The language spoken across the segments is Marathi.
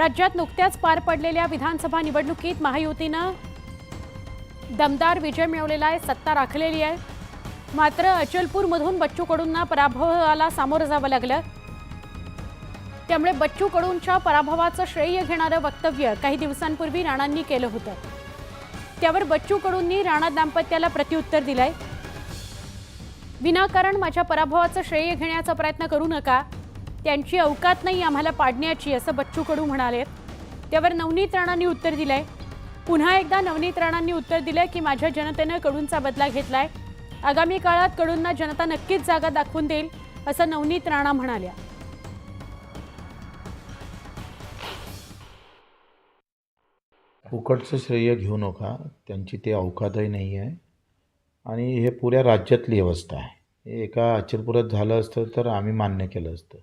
राज्यात नुकत्याच पार पडलेल्या विधानसभा निवडणुकीत महायुतीनं दमदार विजय मिळवलेला आहे सत्ता राखलेली आहे. मात्र अचलपूरमधून बच्चू कडूंना पराभवाला सामोरं जावं लागलं. त्यामुळे बच्चू कडूंच्या पराभवाचं श्रेय घेणारं वक्तव्य काही दिवसांपूर्वी राणांनी केलं होतं. त्यावर बच्चू कडूंनी राणा दाम्पत्याला प्रत्युत्तर दिलंय. विनाकारण माझ्या पराभवाचं श्रेय घेण्याचा प्रयत्न करू नका. त्यांची अवकात नाही आम्हाला पाडण्याची असं बच्चू कडू म्हणाले. त्यावर नवनीत राणांनी उत्तर दिलंय. पुन्हा एकदा नवनीत राणांनी उत्तर दिलंय की माझ्या जनतेनं कडूंचा बदला घेतलाय. आगामी काळात कडूंना जनता नक्कीच जागा दाखवून देईल असं नवनीत राणा म्हणाल्या. फुकटचं श्रेय घेऊ नका त्यांची ते अवकातही नाही आहे. आणि हे पुऱ्या राज्यातली अवस्था आहे. हे एका अचलपुरात झालं असतं तर आम्ही मान्य केलं असतं.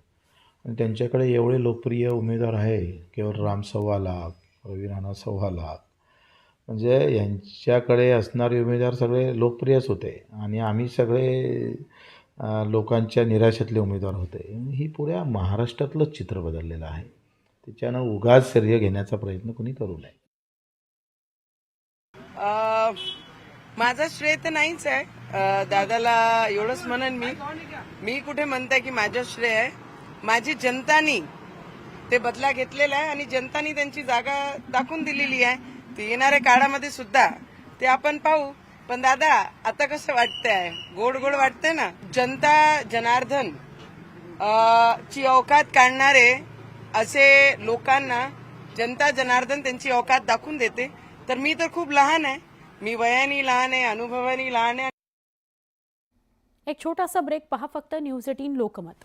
आणि त्यांच्याकडे एवढे लोकप्रिय उमेदवार आहे केवळ राम सव्वा लाख रवी राणा सव्वा लाख. म्हणजे यांच्याकडे असणारे उमेदवार सगळे लोकप्रियच होते आणि आम्ही सगळे लोकांच्या निराशेतले उमेदवार होते. ही पुऱ्या महाराष्ट्रातलंच चित्र बदललेलं आहे. त्याच्यानं उगाच श्रेय घेण्याचा प्रयत्न कोणी करू नये. माझा श्रेय तर नाहीच आहे. दादाला एवढंच म्हणन मी. मी कुठे म्हणते की माझं श्रेय आहे. माझी जनतानी ते बदला घेतलेला आहे आणि जनतानी त्यांची जागा दाखवून दिलेली आहे. ती येणाऱ्या काळामध्ये सुद्धा ते आपण पाहू. पण दादा आता कसं वाटतंय? गोड गोड वाटतंय ना? जनता जनार्दन ची अवकात काढणारे असे लोकांना जनता जनार्दन त्यांची अवकात दाखवून देते. तर मी तर खूप लहान आहे. मी वयाने लहान आहे अनुभवाने लहान आहे. एक छोटासा ब्रेक पहा फक्त न्यूज एटीन लोकमत.